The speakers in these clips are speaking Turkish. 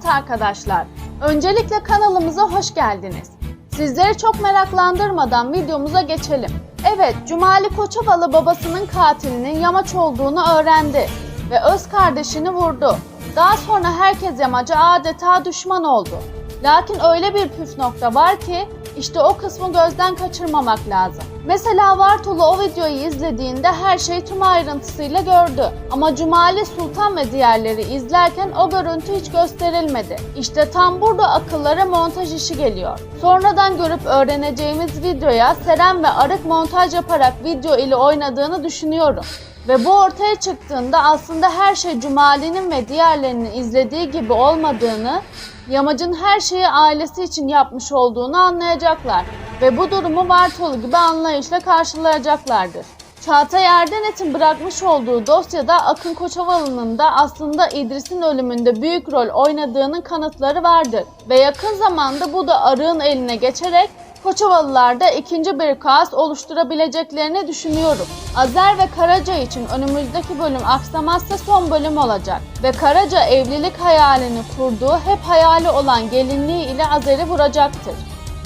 Evet arkadaşlar, öncelikle kanalımıza hoş geldiniz. Sizleri çok meraklandırmadan videomuza geçelim. Evet, Cumali Koçovalı babasının katilinin Yamaç olduğunu öğrendi ve öz kardeşini vurdu. Daha sonra herkes Yamaç'a adeta düşman oldu. Lakin öyle bir püf nokta var ki işte o kısmı gözden kaçırmamak lazım. Mesela Vartolu o videoyu izlediğinde her şeyi tüm ayrıntısıyla gördü. Ama Cumali Sultan ve diğerleri izlerken o görüntü hiç gösterilmedi. İşte tam burada akıllara montaj işi geliyor. Sonradan görüp öğreneceğimiz videoya Seren ve Arık montaj yaparak video ile oynadığını düşünüyorum. Ve bu ortaya çıktığında aslında her şey Cumali'nin ve diğerlerinin izlediği gibi olmadığını, Yamacın her şeyi ailesi için yapmış olduğunu anlayacaklar ve bu durumu Bartolu gibi anlayışla karşılayacaklardır. Çağatay Erdenet'in bırakmış olduğu dosyada Akın Koçovalı'nın da aslında İdris'in ölümünde büyük rol oynadığının kanıtları vardır ve yakın zamanda bu da Arık'ın eline geçerek Koçovalılarda ikinci bir kaos oluşturabileceklerini düşünüyorum. Azer ve Karaca için önümüzdeki bölüm aksamazsa son bölüm olacak. Ve Karaca evlilik hayalini kurduğu hep hayali olan gelinliği ile Azer'i vuracaktır.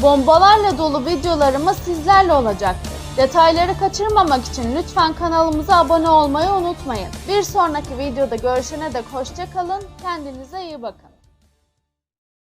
Bombalarla dolu videolarımız sizlerle olacaktır. Detayları kaçırmamak için lütfen kanalımıza abone olmayı unutmayın. Bir sonraki videoda görüşene dek hoşçakalın, kendinize iyi bakın.